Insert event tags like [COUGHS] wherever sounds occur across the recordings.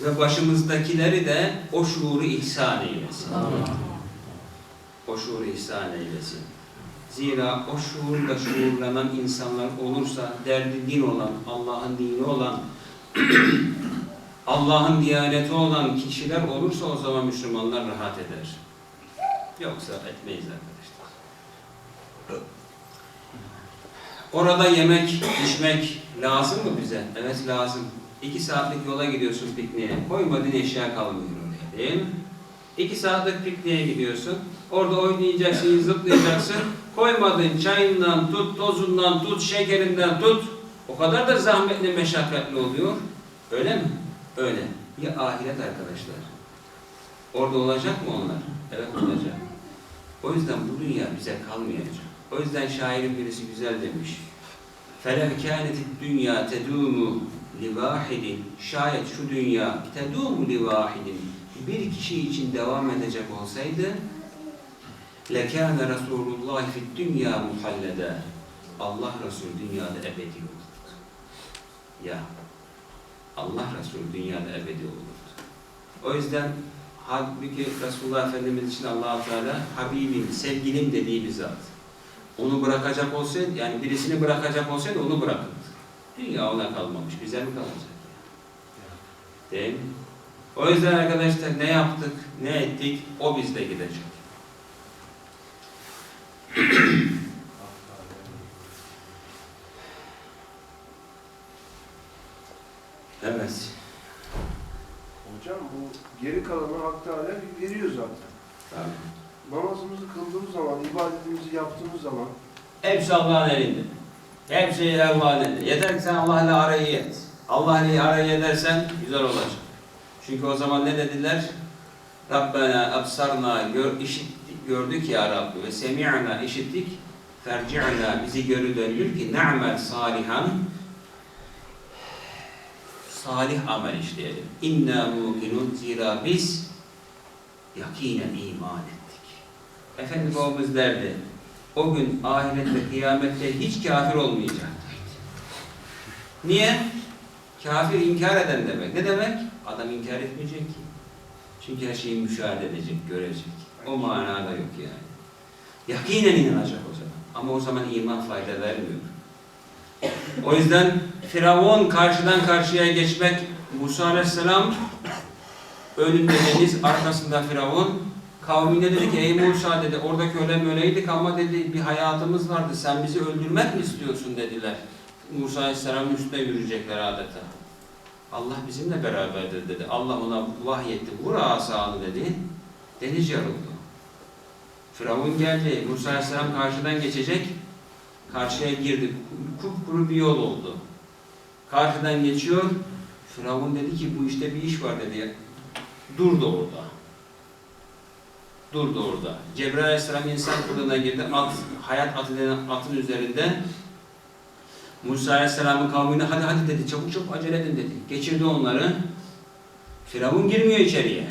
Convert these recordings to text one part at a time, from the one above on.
ve başımızdakileri de o şuuru ihsan eylesin. O şuuru ihsan eylesin. Zira o şuurla şuurlanan insanlar olursa derdi din olan, Allah'ın dini olan, [CLEARS THROAT] Allah'ın diyaneti olan kişiler olursa o zaman Müslümanlar rahat eder. Yoksa etmeyiz arkadaşlar. Orada yemek, içmek lazım mı bize? Evet lazım. İki saatlik yola gidiyorsun pikniğe. Koymadığın eşya kalmıyor oraya değil mi? İki saatlik pikniğe gidiyorsun. Orada oynayacaksın, zıplayacaksın. Koymadığın çayından tut, tozundan tut, şekerinden tut. O kadar da zahmetli, meşakkatli oluyor. Öyle mi? Öyle. Ya ahiret arkadaşlar. Orada olacak mı onlar? Evet olacak. O yüzden bu dünya bize kalmayacak. O yüzden şairin birisi güzel demiş. فَلَوْ كَانَتِ الدُّنْيَا تَدُومُ livahidin şayet şu dünya tedumu livahidin bir kişi için devam edecek olsaydı lekâne Resulullah fid dünya muhallede Allah Resulü dünyada ebedi olurdu. Ya Allah Resulü dünyada ebedi olurdu. O yüzden halbuki Resulullah Efendimiz için allah Teala Habibim, sevgilim dediği bir zat. Onu bırakacak olsaydı, yani birisini bırakacak olsaydı onu bırakın. Dünya ona kalmamış, bize mi kalacak? Değil mi? O yüzden arkadaşlar ne yaptık, ne ettik, o bizde gidecek. [CLEARS THROAT] Evet. Hocam bu geri kalanı Hak Teala veriyor zaten. Tabii. Namazımızı kıldığımız zaman, ibadetimizi yaptığımız zaman Hepsi Allah'ın elinde. Hepsi Allah'ın elinde. Yeter ki sen Allah'la arayı et. Allah'la arayı edersen güzel olacak. Çünkü o zaman ne dediler? Rabbena absarna gör, işittik, gördük ya Rabbi ve semi'na işittik ferci'na bizi görü döndür ki na'mel salihan salih amel işleyelim. İnna mukinun zira biz yakinen iman ettik. Efendimiz derdi. O gün ahirette, kıyamette hiç kafir olmayacak. Niye? Kafir inkar eden demek. Ne demek? Adam inkar etmeyecek ki. Çünkü her şeyi müşahede edecek, görecek. O manada yok yani. Yakinen inanacak o zaman. Ama o zaman iman fayda vermiyor. O yüzden Firavun karşıdan karşıya geçmek Musa Aleyhisselam önünde deniz, arkasında Firavun kavmine dedi ki ey Musa dedi orada köle möleydik ama dedi bir hayatımız vardı sen bizi öldürmek mi istiyorsun dediler. Musa Aleyhisselam'ın üstüne yürüyecekler adeta. Allah bizimle beraberdir dedi. Allah ona vahyetti. Vur asanı dedi. Deniz yarıldı. Firavun geldi. Musa Aleyhisselam karşıdan geçecek. Karşıya girdi. Kupkuru bir yol oldu. Karşıdan geçiyor. Firavun dedi ki bu işte bir iş var dedi. Durdu orada. Durdu orada. Cebrail Aleyhisselam insan kılığına girdi. At, hayat atı denen atın üzerinde. Musa Aleyhisselam'ın kavmine hadi hadi dedi. Çabuk çabuk acele edin dedi. Geçirdi onları. Firavun girmiyor içeriye.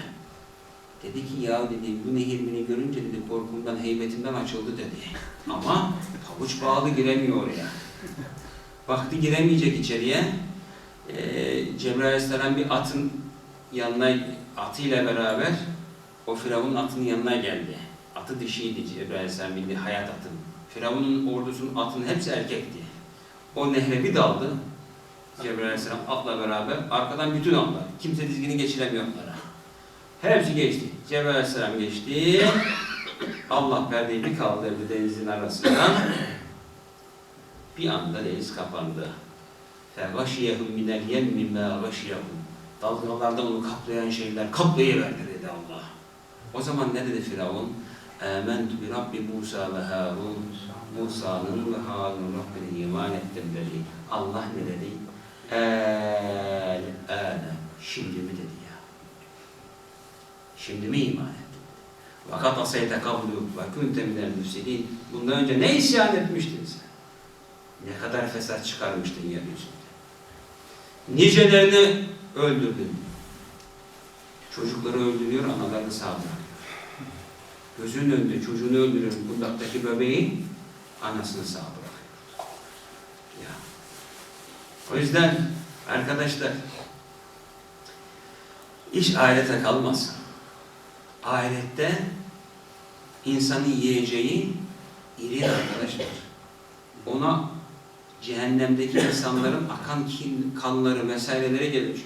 Dedi ki ya dedi bu nehir beni görünce dedi korkumdan heybetimden açıldı dedi. Ama pabuç bağlı giremiyor oraya. Baktı giremeyecek içeriye. Ee, Cebrail Aleyhisselam bir atın yanına atıyla beraber o Firavun'un atının yanına geldi. Atı dişiydi Cebrail Aleyhisselam bildiği hayat atın. Firavun'un ordusunun atının hepsi erkekti. O nehre bir daldı. Cebrail Aleyhisselam atla beraber arkadan bütün atlar. Kimse dizgini geçiremiyor atlara. Hepsi geçti. Cebrail Aleyhisselam geçti. Allah perdeyi bir kaldırdı denizin arasından. Bir anda deniz kapandı. فَغَشِيَهُمْ مِنَ الْيَمِّ مَا غَشِيَهُمْ Dalgalardan onu kaplayan şeyler kaplayıverdi dedi Allah. O zaman ne dedi Firavun? Âmentü bi Rabbi Musa ve Harun. Musa'nın ve Harun'un Rabbine iman ettim dedi. Allah ne dedi? El, âne. Şimdi mi dedi ya? Şimdi mi iman ettin? Vakat asayete kablu ve kunte minel müfsidin. Bundan önce ne isyan etmiştin sen? Ne kadar fesat çıkarmıştın yeryüzünde. Nicelerini öldürdün. Çocukları öldürüyor, analarını sağ bırakıyor. Gözünün önünde çocuğunu öldürüyor, kundaktaki bebeği anasını sağ bırakıyor. Ya. O yüzden arkadaşlar İş ahirete kalmaz. Ahirette insanın yiyeceği iri arkadaşlar. Ona cehennemdeki insanların akan kin, kanları vesaireleri gelir.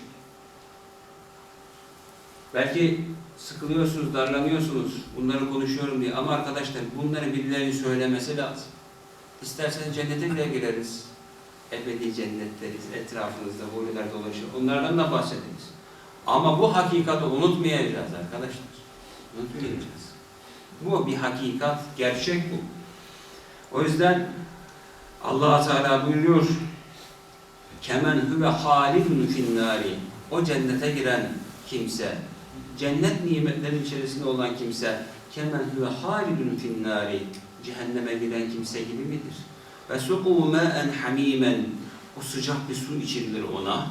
Belki sıkılıyorsunuz, darlanıyorsunuz bunları konuşuyorum diye ama arkadaşlar bunları birilerinin söylemesi lazım. İsterseniz cennete bile gireriz. Ebedi cennetleriz, etrafınızda huriler dolaşır. Onlardan da bahsederiz. Ama bu hakikati unutmayacağız arkadaşlar. Unutmayacağız. Bu bir hakikat, gerçek bu. O yüzden allah Teala buyuruyor kemen huve halidun finnari o cennete giren kimse cennet nimetlerin içerisinde olan kimse kemen huve halidun finnari cehenneme giden kimse gibi midir? Ve suku ma'en hamimen o sıcak bir su içirilir ona.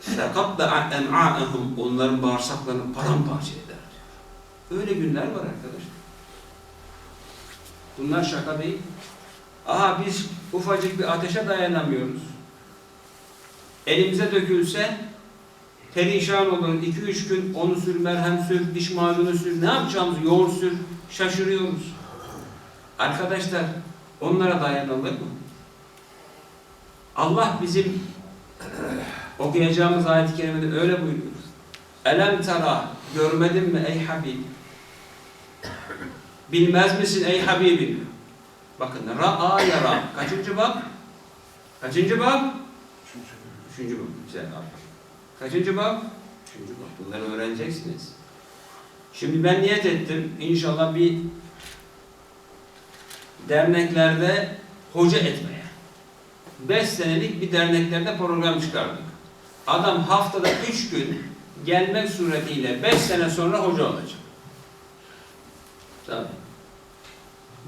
Fekabda em'a'ahum onların bağırsaklarını paramparça eder. Öyle günler var arkadaşlar. Bunlar şaka değil. Aha biz ufacık bir ateşe dayanamıyoruz. Elimize dökülse perişan oluruz. 2-3 gün onu sür, merhem sür, diş macunu sür, ne yapacağımızı yoğurt sür, şaşırıyoruz. Arkadaşlar onlara dayanılır mı? Allah bizim [CLEARS THROAT] okuyacağımız ayet-i kerimede öyle buyuruyor. Elem tara, görmedin mi ey Habib? Bilmez misin ey Habibim? Bakın ra'a yara. Kaçıncı bak? Kaçıncı bak? Üçüncü bak. Güzel. Kaçıncı bak? Üçüncü bak. Bunları öğreneceksiniz. Şimdi ben niyet ettim. İnşallah bir derneklerde hoca etmeye. Beş senelik bir derneklerde program çıkardık. Adam haftada üç gün gelmek suretiyle beş sene sonra hoca olacak. Tabii.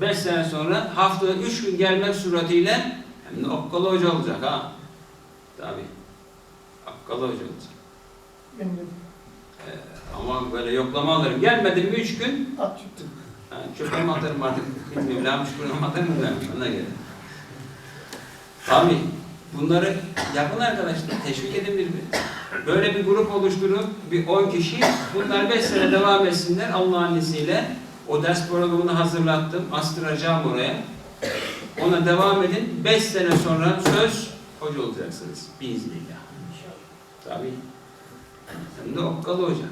Beş sene sonra haftada üç gün gelmek suretiyle hem de okkalı hoca olacak ha. Tabii. Okkalı hoca olacak. Ee, ama böyle yoklama alırım. Gelmedim mi üç gün At çıktı. Ha, çöpe mi atarım artık bilmiyorum. Lamış kuruna mı atarım mı? Ona göre. Tabii. Bunları yapın arkadaşlar. Teşvik edin birbirini. Böyle bir grup oluşturup bir 10 kişi bunlar 5 sene devam etsinler Allah'ın izniyle. O ders programını hazırlattım. Astıracağım oraya. Ona devam edin. 5 sene sonra söz hoca olacaksınız. Biiznillah. Tabii. Hem de okkalı hoca.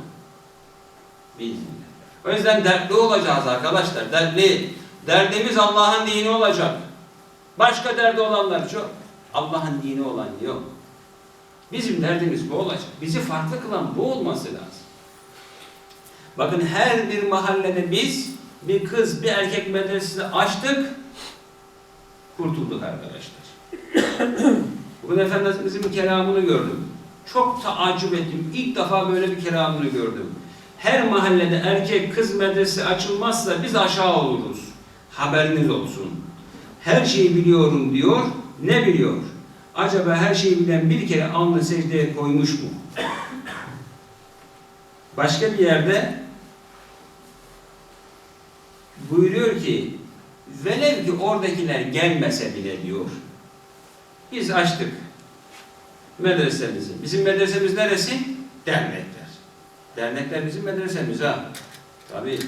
Biiznillah. O yüzden dertli olacağız arkadaşlar. Dertli. Derdimiz Allah'ın dini olacak. Başka derdi olanlar çok. Allah'ın dini olan yok. Bizim derdimiz bu olacak. Bizi farklı kılan bu olması lazım. Bakın her bir mahallede biz bir kız, bir erkek medresesi açtık. Kurtulduk arkadaşlar. [COUGHS] Bugün Efendimizin kelamını gördüm. Çok taaccüp ettim. İlk defa böyle bir kelamını gördüm. Her mahallede erkek kız medresesi açılmazsa biz aşağı oluruz. Haberiniz olsun. Her şeyi biliyorum diyor. Ne biliyor? Acaba her şeyi bilen bir kere alnı secdeye koymuş mu? Başka bir yerde buyuruyor ki velev ki oradakiler gelmese bile diyor biz açtık medresemizi. Bizim medresemiz neresi? Dernekler. Dernekler bizim medresemiz ha. Tabii.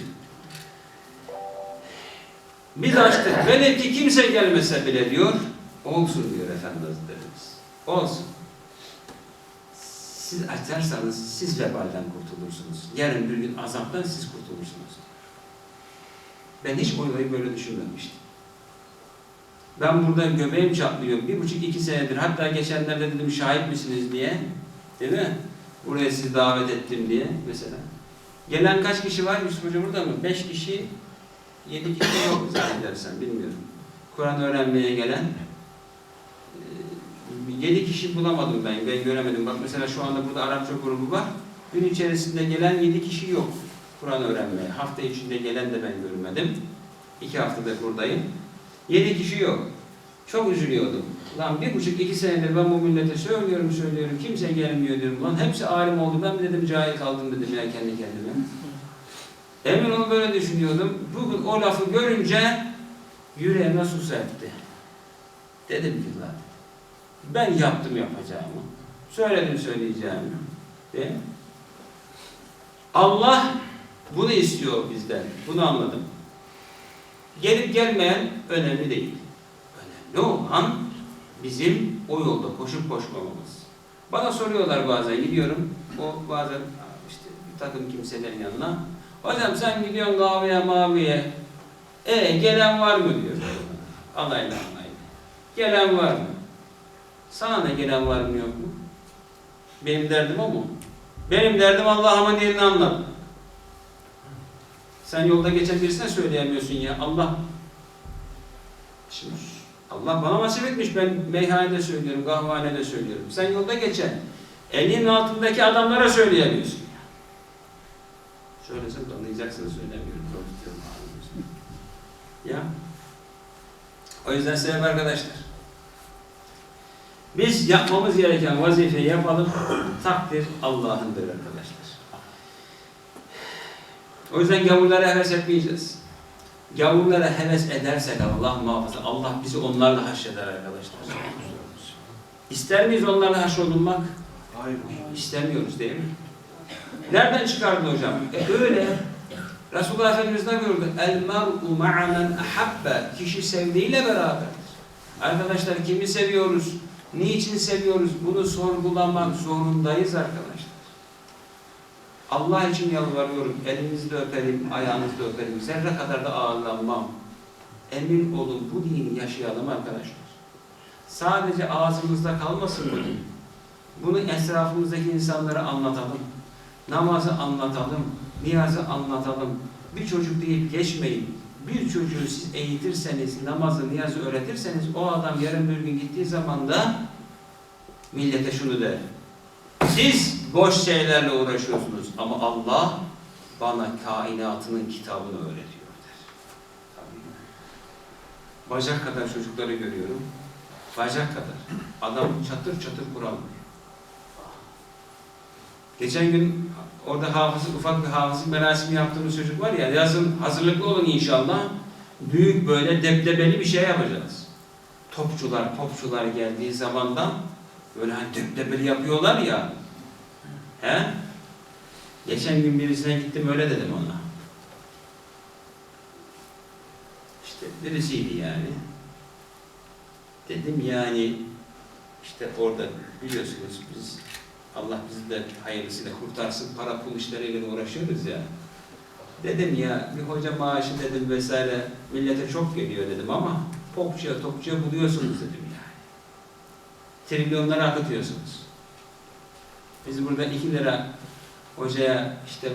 Biz açtık. Velev ki kimse gelmese bile diyor. Olsun diyor Efendi Hazretlerimiz. Olsun. Siz açarsanız siz vebalden kurtulursunuz. Yarın bir gün azaptan siz kurtulursunuz. Ben hiç olayı böyle düşünmemiştim. Ben burada göbeğim çatlıyor. Bir buçuk iki senedir. Hatta geçenlerde dedim şahit misiniz diye. Değil mi? Buraya sizi davet ettim diye mesela. Gelen kaç kişi var Yusuf Hoca burada mı? Beş kişi, yedi kişi yok zannedersem bilmiyorum. Kur'an öğrenmeye gelen yedi kişi bulamadım ben, ben göremedim. Bak mesela şu anda burada Arapça grubu var. Gün içerisinde gelen yedi kişi yok Kur'an öğrenmeye. Hafta içinde gelen de ben görmedim. İki haftadır buradayım. Yedi kişi yok. Çok üzülüyordum. Lan bir buçuk iki senedir ben bu millete söylüyorum söylüyorum. Kimse gelmiyor diyorum. Lan hepsi alim oldu. Ben dedim cahil kaldım dedim ya kendi kendime. Emin olun böyle düşünüyordum. Bugün o lafı görünce yüreğime su serpti. Dedim ki lan ben yaptım yapacağımı. Söyledim söyleyeceğimi. Değil mi? Allah bunu istiyor bizden. Bunu anladım. Gelip gelmeyen önemli değil. Önemli olan bizim o yolda koşup koşmamamız. Bana soruyorlar bazen gidiyorum. O bazen işte bir takım kimselerin yanına. Hocam sen gidiyorsun kahveye maviye. E gelen var mı diyor. Alayla alayla. Gelen var mı? Sana ne gelen var mı yok mu? Benim derdim o mu? Benim derdim Allah'ıma dinini anlat. Sen yolda geçen birisine söyleyemiyorsun ya. Allah Şimdi Allah bana nasip etmiş. Ben meyhanede söylüyorum, kahvehanede söylüyorum. Sen yolda geçen elinin altındaki adamlara söyleyemiyorsun. Söylesem de anlayacaksınız söylemiyorum. Ya. O yüzden sevgili arkadaşlar. Biz yapmamız gereken vazifeyi yapalım. Takdir Allah'ındır arkadaşlar. O yüzden gavurlara heves etmeyeceğiz. Gavurlara heves edersek Allah muhafaza, Allah bizi onlarla haşreder arkadaşlar. İster miyiz onlarla haşrolunmak? Hayır. İstemiyoruz değil mi? Nereden çıkardın hocam? E öyle. Resulullah Efendimiz ne buyurdu? El mer'u ma'amen ahabbe. Kişi sevdiğiyle beraber. Arkadaşlar kimi seviyoruz? Niçin seviyoruz? Bunu sorgulamak zorundayız arkadaşlar. Allah için yalvarıyorum. Elinizi de öperim, ayağınızı da öperim. Zerre kadar da ağırlanmam. Emin olun bu dini yaşayalım arkadaşlar. Sadece ağzımızda kalmasın bu din. Bunu etrafımızdaki insanlara anlatalım. Namazı anlatalım, niyazı anlatalım. Bir çocuk deyip geçmeyin. Bir çocuğu siz eğitirseniz, namazı, niyazı öğretirseniz o adam yarın bir gün gittiği zaman da millete şunu der. Siz boş şeylerle uğraşıyorsunuz ama Allah bana kainatının kitabını öğretiyor der. Bacak kadar çocukları görüyorum. Bacak kadar. Adam çatır çatır Kur'an. Geçen gün orada hafız, ufak bir hafızın merasimi yaptığımız çocuk var ya, yazın hazırlıklı olun inşallah. Büyük böyle debdebeli bir şey yapacağız. Topçular, popçular geldiği zamandan böyle hani debdebeli yapıyorlar ya. He? Geçen gün birisine gittim öyle dedim ona. İşte birisiydi yani. Dedim yani işte orada biliyorsunuz biz Allah bizi de hayırlısıyla kurtarsın para pul işleriyle uğraşıyoruz ya. Dedim ya bir hoca maaşı dedim vesaire millete çok geliyor dedim ama popçuya topçuya buluyorsunuz dedim yani. Trilyonları akıtıyorsunuz. Biz burada iki lira hocaya işte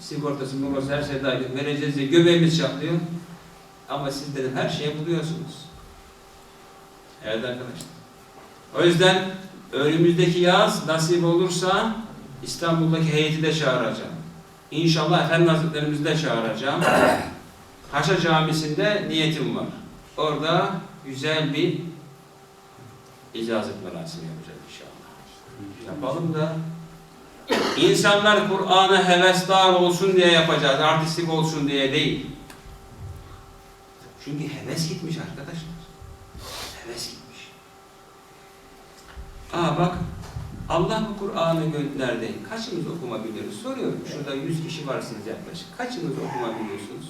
sigortası, sigortası her şey dahil vereceğiz diye göbeğimiz çatlıyor. Ama siz dedim her şeye buluyorsunuz. Evet arkadaşlar. O yüzden önümüzdeki yaz nasip olursa İstanbul'daki heyeti de çağıracağım. İnşallah Efendi Hazretlerimizi de çağıracağım. [COUGHS] Paşa Camisi'nde niyetim var. Orada güzel bir icazet merasimi yapacağız inşallah. Yapalım da insanlar Kur'an'a hevesdar olsun diye yapacağız. Artistik olsun diye değil. Çünkü heves gitmiş arkadaşlar. Heves gitmiş. Aa bak Allah bu Kur'an'ı gönderdi. Kaçımız okuma biliyoruz? Soruyorum. Şurada 100 kişi varsınız yaklaşık. Kaçınız okuma biliyorsunuz?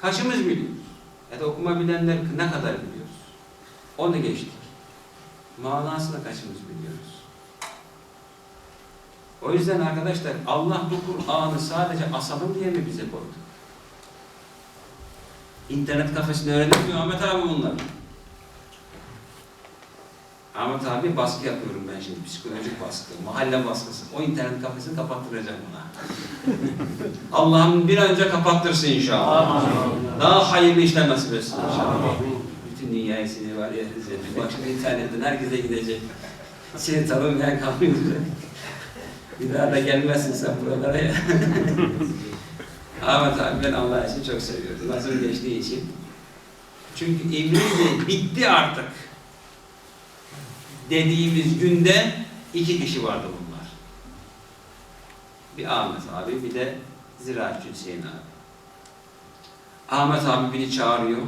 Kaçımız biliyoruz? Ya da okuma bilenler ne kadar biliyoruz? Onu geçtik. Manasını kaçımız biliyoruz? O yüzden arkadaşlar Allah bu Kur'an'ı sadece asalım diye mi bize koydu? İnternet kafesinde öğrenemiyor Ahmet abi bunlar. Ahmet abi baskı yapıyorum ben şimdi, psikolojik baskı, mahalle baskısı. O internet kafesini kapattıracağım ona. [LAUGHS] Allah'ım bir an önce kapattırsın inşallah. Daha hayırlı işler nasip etsin inşallah. Bütün seni var ya, şimdi internetten herkese gidecek. Seni tanımayan kalmayacak. Bir daha da gelmezsin sen buralara ya. Ahmet abi ben Allah için çok seviyorum. Nasıl geçtiği için. Çünkü İbrahim bitti artık dediğimiz günde iki kişi vardı bunlar. Bir Ahmet abi, bir de Ziraatçı Hüseyin abi. Ahmet abi beni çağırıyor.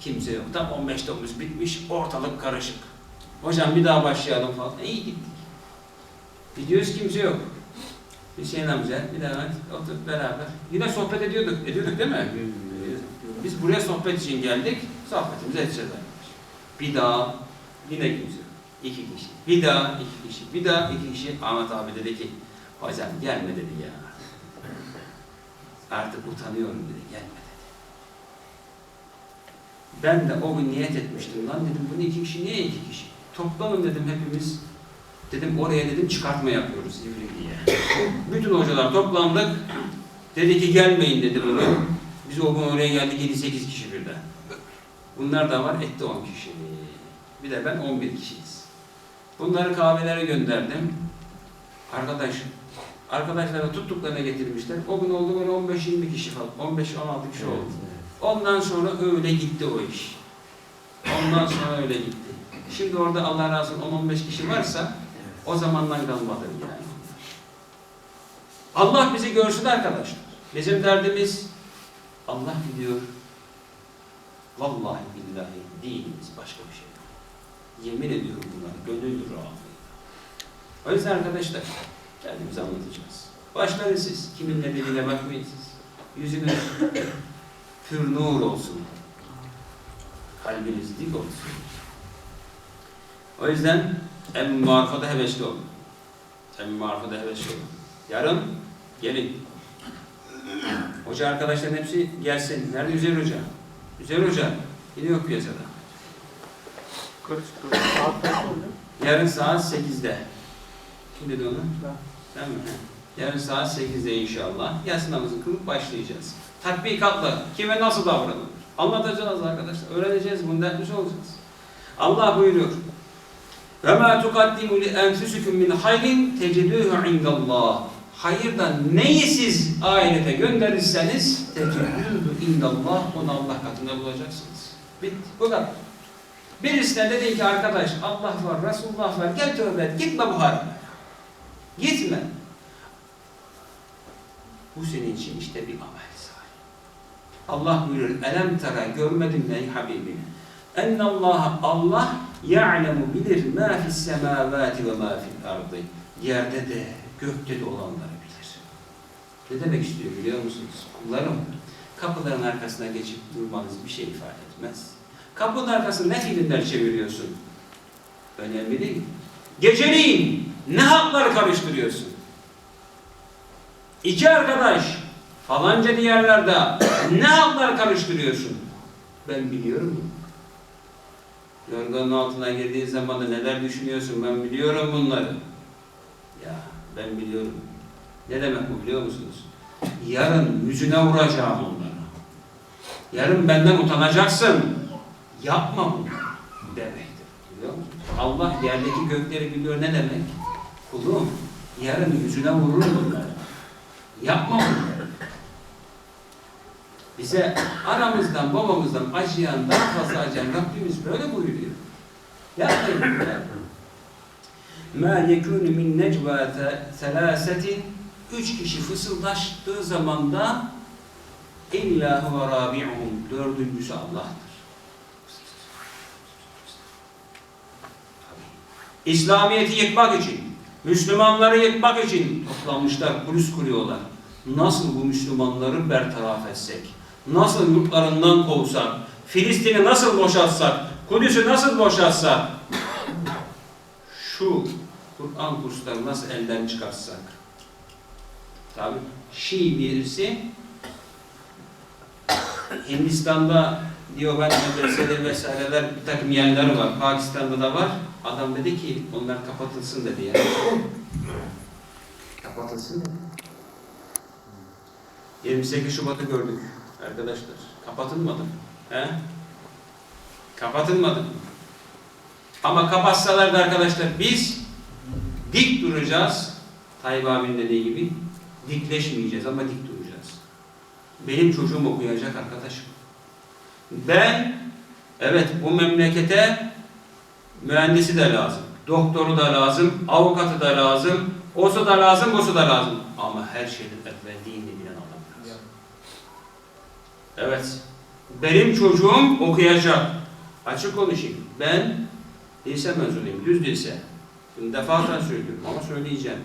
Kimse yok. Tam 15 Temmuz bitmiş, ortalık karışık. Hocam bir daha başlayalım falan. İyi gittik. Gidiyoruz kimse yok. Hüseyin amca, bir Ahmet oturup beraber. Yine sohbet ediyorduk. Ediyorduk değil mi? Biz buraya sohbet için geldik. Sohbetimizi edeceğiz arkadaşlar. Bir daha yine kimse. İki kişi. Bir daha iki kişi. Bir daha iki kişi. Ahmet abi dedi ki hocam gelme dedi ya. Artık utanıyorum dedi. Gelme. Ben de o gün niyet etmiştim. Lan dedim bunu iki kişi niye iki kişi? Toplanın dedim hepimiz. Dedim oraya dedim çıkartma yapıyoruz İvridi'ye. [COUGHS] Bütün hocalar toplandık. Dedi ki gelmeyin dedi bugün. Biz o gün oraya geldik 7-8 kişi birden. Bunlar da var etti 10 kişi. Bir de ben 11 kişiyiz. Bunları kahvelere gönderdim. Arkadaş, arkadaşlara tuttuklarına getirmişler. O gün oldu böyle 15-20 kişi falan. 15-16 kişi oldu. Ondan sonra öyle gitti o iş. Ondan sonra öyle gitti. Şimdi orada Allah razı olsun 10-15 kişi varsa o zamandan kalmadı yani. Allah bizi görsün arkadaşlar. Bizim derdimiz Allah biliyor. Vallahi billahi dinimiz başka bir şey. Yemin ediyorum buna. Gönüldür rahatlığıyla. O yüzden arkadaşlar kendimizi anlatacağız. Başlayın siz. Kimin ne dediğine bakmayın siz. Yüzünüz pür nur olsun. Kalbiniz dik olsun. O yüzden en marifada hevesli olun. En marifada hevesli olun. Yarın gelin. Hoca arkadaşların hepsi gelsin. Nerede Üzeyir Hoca? Üzeyir Hoca. Yine yok piyasada. Yarın saat 8'de. Kim dedi onu? Ben. Sen mi? Yarın saat 8'de inşallah. Yatsı namazını kılıp başlayacağız. Tatbikatla kime nasıl davranılır? Anlatacağız arkadaşlar. Öğreneceğiz. Dertmiş olacağız. Allah buyuruyor. Ve ma tukaddimu li enfusikum min hayrin teciduhu indallah. Hayırdan neyi siz ahirete gönderirseniz teciduhu indallah onu Allah katında bulacaksınız. Bitti. Bu kadar. Birisine dedi ki arkadaş Allah var, Resulullah var, gel tövbe et, gitme bu harbe. Gitme. Bu senin için işte bir amel. Allah buyurur, elem tara görmedin mi ey Habibim? Enne Allah, ya'lemu bilir ma fis semavati ve ma fil ardı. Yerde de, gökte de olanları bilir. Ne demek istiyor biliyor musunuz? Kullarım, kapıların arkasına geçip durmanız bir şey ifade etmez. Kapının arkasında ne filmler çeviriyorsun? Önemli değil. Geceliğin ne hakları karıştırıyorsun? İki arkadaş falanca diyarlarda ne haklar karıştırıyorsun? Ben biliyorum. Yorganın altına girdiğin zaman da neler düşünüyorsun ben biliyorum bunları. Ya ben biliyorum. Ne demek bu biliyor musunuz? Yarın yüzüne vuracağım onları. Yarın benden utanacaksın. Yapma bunu demektir. Biliyor musun? Allah yerdeki gökleri biliyor ne demek? Kulum yarın yüzüne vururum bunları. Yapma bunu. Bize anamızdan babamızdan acıyan daha fazla acıyan Rabbimiz böyle buyuruyor. Yapmayın bunları. Ma yekûnü min necvâ selâsetin Üç kişi fısıldaştığı zaman da illa huve rabi'uhum dördüncüsü Allah'tır. İslamiyet'i yıkmak için, Müslümanları yıkmak için toplanmışlar, kulis kuruyorlar. Nasıl bu Müslümanları bertaraf etsek, nasıl yurtlarından kovsak, Filistin'i nasıl boşaltsak, Kudüs'ü nasıl boşaltsak, şu Kur'an kurslarını nasıl elden çıkartsak, tabi Şii birisi Hindistan'da diyor ben medreseleri vesaireler bir takım yerleri var. Pakistan'da da var. Adam dedi ki onlar kapatılsın dedi ya. kapatılsın dedi. 28 Şubat'ı gördük arkadaşlar. Kapatılmadı mı? He? Kapatılmadı? Ama kapatsalar da arkadaşlar biz dik duracağız. Tayyip abinin dediği gibi dikleşmeyeceğiz ama dik duracağız. Benim çocuğum okuyacak arkadaşım. Ben evet bu memlekete mühendisi de lazım, doktoru da lazım, avukatı da lazım, osu da lazım, busu da lazım. Ama her şeyden evvel dini bilen. Evet. Benim çocuğum okuyacak. Açık konuşayım. Ben lise mezunuyum, düz lise. Bunu defaten söylüyorum ama söyleyeceğim.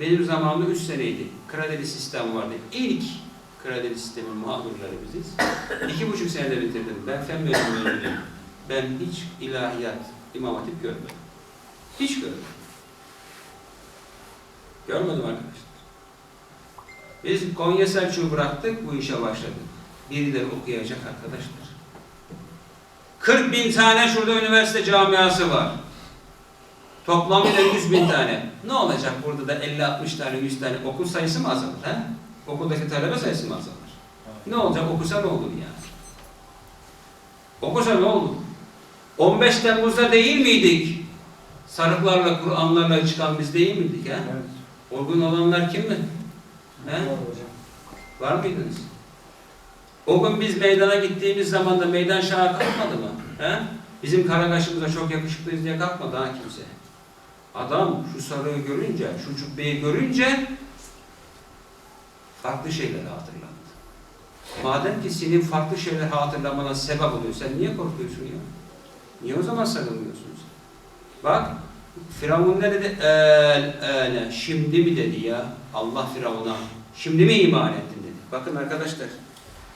Benim zamanımda 3 seneydi. Kredili sistem vardı. İlk kredili sistemin mağdurları biziz. İki buçuk senede bitirdim. Ben fen mezunuyum. Ben hiç ilahiyat, imam hatip görmedim. Hiç görmedim. Görmedim arkadaşlar. Biz Konya Selçuk'u bıraktık, bu işe başladık. Birileri okuyacak arkadaşlar. 40 bin tane şurada üniversite camiası var. Toplamıyla 100 bin tane. Ne olacak burada da 50-60 tane, 100 tane okul sayısı mı azalır? He? Okuldaki talebe sayısı mı azalır? Ne olacak? Okusa ne olur yani? Okusa ne olur? 15 Temmuz'da değil miydik? Sarıklarla, Kur'anlarla çıkan biz değil miydik? He? O gün olanlar kim mi? He? Var mıydınız? O gün biz meydana gittiğimiz zaman da meydan şaha kalkmadı mı? He? Bizim Karakaş'ımıza çok yakışıklıyız diye kalkmadı ha kimse. Adam şu sarığı görünce, şu cübbeyi görünce farklı şeyleri hatırlandı. Madem ki senin farklı şeyler hatırlamana sebep oluyor, sen niye korkuyorsun ya? Niye o zaman sarılmıyorsun sen? Bak, Firavun ne dedi? El, ele, şimdi mi dedi ya? Allah Firavun'a, şimdi mi iman ettin dedi. Bakın arkadaşlar,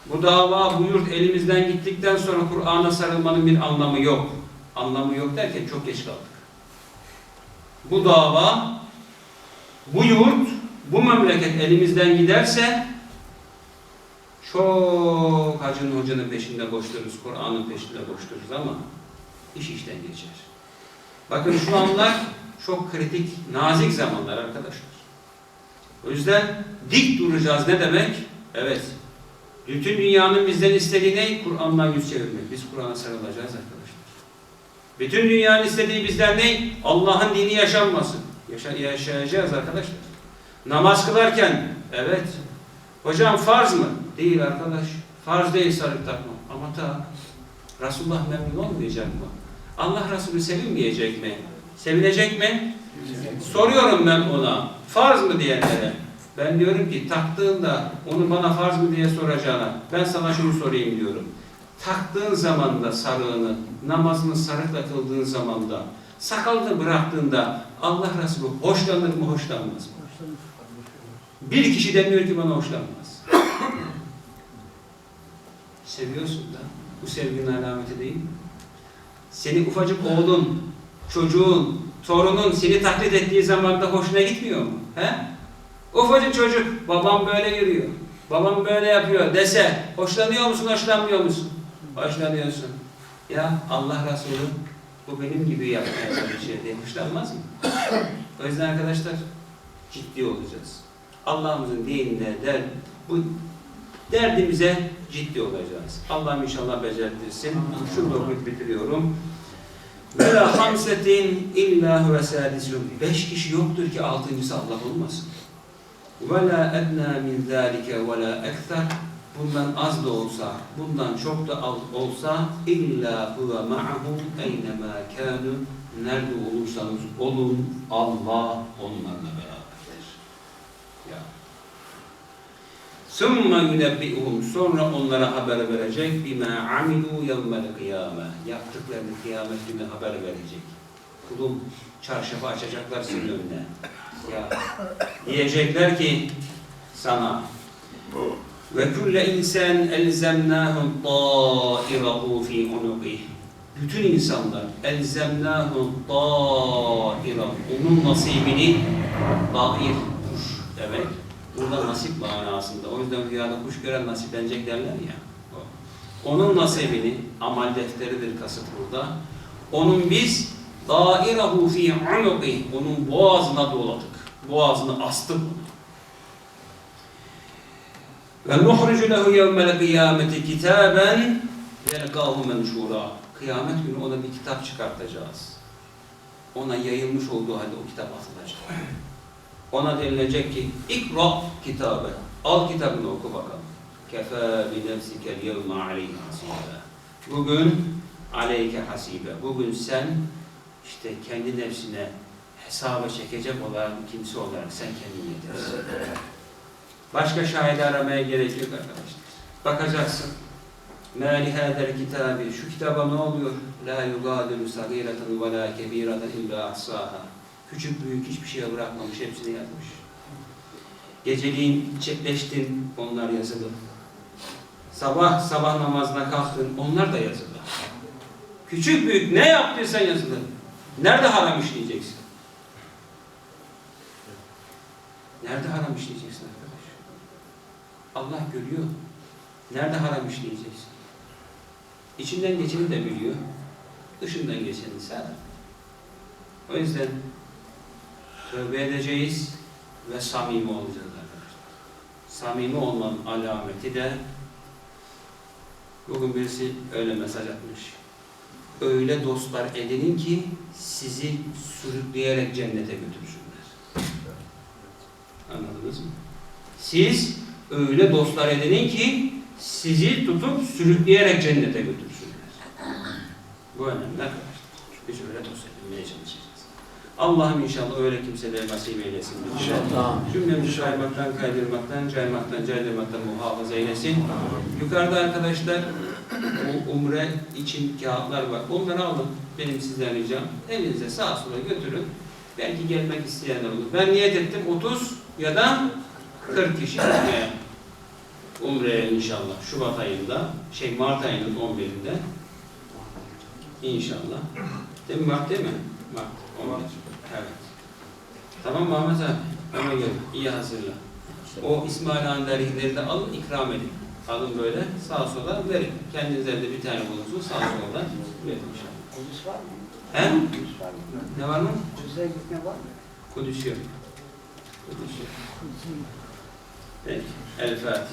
bu dava, bu yurt elimizden gittikten sonra Kur'an'a sarılmanın bir anlamı yok. Anlamı yok derken çok geç kaldık. Bu dava, bu yurt, bu memleket elimizden giderse çok hacının hocanın peşinde koştururuz, Kur'an'ın peşinde koştururuz ama iş işten geçer. Bakın şu anlar çok kritik, nazik zamanlar arkadaşlar. O yüzden dik duracağız ne demek? Evet. Bütün dünyanın bizden istediği ne? Kur'an'dan yüz çevirmek. Biz Kur'an'a sarılacağız arkadaşlar. Bütün dünyanın istediği bizden ne? Allah'ın dini yaşanması. Yaşa yaşayacağız arkadaşlar. Namaz kılarken, evet. Hocam farz mı? Değil arkadaş. Farz değil sarık takma. Ama tak. Resulullah memnun olmayacak mı? Allah Resulü sevinmeyecek mi? Sevinecek mi? Soruyorum ben ona. Farz mı diyenlere? Ben diyorum ki taktığında onu bana farz mı diye soracağına ben sana şunu sorayım diyorum. Taktığın zaman da sarığını, namazını sarıkla kıldığın zaman da, sakalını bıraktığında Allah Resulü hoşlanır mı hoşlanmaz mı? Bir kişi demiyor ki bana hoşlanmaz. [COUGHS] Seviyorsun da bu sevginin alameti değil mi? Senin ufacık oğlun, çocuğun, torunun seni taklit ettiği zaman da hoşuna gitmiyor mu? He? Ufacık çocuk, babam böyle yürüyor, babam böyle yapıyor dese, hoşlanıyor musun, hoşlanmıyor musun? Hoşlanıyorsun. Ya Allah Resulü bu benim gibi yapmaya çalışıyor diye hoşlanmaz mı? O yüzden arkadaşlar ciddi olacağız. Allah'ımızın dinine, der, bu derdimize ciddi olacağız. Allah'ım inşallah becertirsin. Şunu okuyup bitiriyorum. Ve la hamsetin illa huve sadisum. Beş kişi yoktur ki altıncısı Allah olmasın. Ve la edna min zalike ve la ekser bundan az da olsa, bundan çok da az olsa illa huve ma'hum eynema kânu nerede olursanız olun Allah onlarla beraberdir. Ya. Summa sonra onlara haber verecek bima amilu yevmel kıyame yaptıklarını kıyamet günü haber verecek. Kulum çarşafı açacaklar senin önüne. Ya diyecekler ki sana ve kulle insan elzemnahum ta'irahu fi unuqih. Bütün insanlar elzemnahum ta'irahu. Onun nasibini ta'ir kuş demek. Burada nasip manasında. O yüzden rüyada kuş gören nasiplenecek derler ya. Onun nasibini, amal defteridir kasıt burada. Onun biz dairahu fi unuqih. Onun boğazına doladık. Boğazını astık. Ve nuhricu lehu yevmel kıyameti kitaben yelkahu menşura. Kıyamet günü ona bir kitap çıkartacağız. Ona yayılmış olduğu halde o kitap atılacak. Ona denilecek ki ikra kitabı. Al kitabını oku bakalım. Kefe bi nefsikel yevme aleyhi hasibe. Bugün aleyke hasibe. Bugün sen işte kendi nefsine hesaba çekecek olan kimse olarak sen kendini yedirsin. Başka şahit aramaya gerek yok arkadaşlar. Bakacaksın. Melihader kitabı. Şu kitaba ne oluyor? La yugadiru sagiratan ve la kebiratan illa ahsaha. Küçük büyük hiçbir şeye bırakmamış. Hepsini yazmış. Geceliğin çetleştin. Onlar yazılı. Sabah sabah namazına kalktın. Onlar da yazılı. Küçük büyük ne yaptıysan yazılı. Nerede haram işleyeceksin? Nerede haram işleyeceksin arkadaş? Allah görüyor. Nerede haram işleyeceksin? İçinden geçeni de biliyor. Dışından geçeni sen. O yüzden tövbe edeceğiz ve samimi olacağız arkadaşlar. Samimi olmanın alameti de bugün birisi öyle mesaj atmış. Öyle dostlar edinin ki sizi sürükleyerek cennete götürsünler. Anladınız mı? Siz öyle dostlar edinin ki sizi tutup sürükleyerek cennete götürsünler. Bu önemli. Biz öyle dost edinmeye çalışacağız. Allah'ım inşallah öyle kimselere nasip eylesin. İnşallah. Cümlemizi kaymaktan, kaydırmaktan, caymaktan, caydırmaktan muhafaza eylesin. Yukarıda arkadaşlar umre için kağıtlar var. Onları alın. Benim sizden ricam. Elinize sağa sola götürün. Belki gelmek isteyenler olur. Ben niyet ettim 30 ya da 40 kişi gitmeye. Umre'ye inşallah Şubat ayında, şey Mart ayının 11'inde inşallah. Değil mi Mart değil mi? Mart. 11. Evet. Tamam mı Ahmet abi? Ona göre iyi hazırla. O İsmail Han dergileri de alın ikram edin. Alın böyle sağa sola verin. Kendinize de bir tane bulunsun sağa sola verin inşallah. Kudüs var mı? He? Kudüs var mı? Ne var mı? Kudüs'e gitme var mı? Kudüs yok. Kudüs yok. Peki. El Fatiha.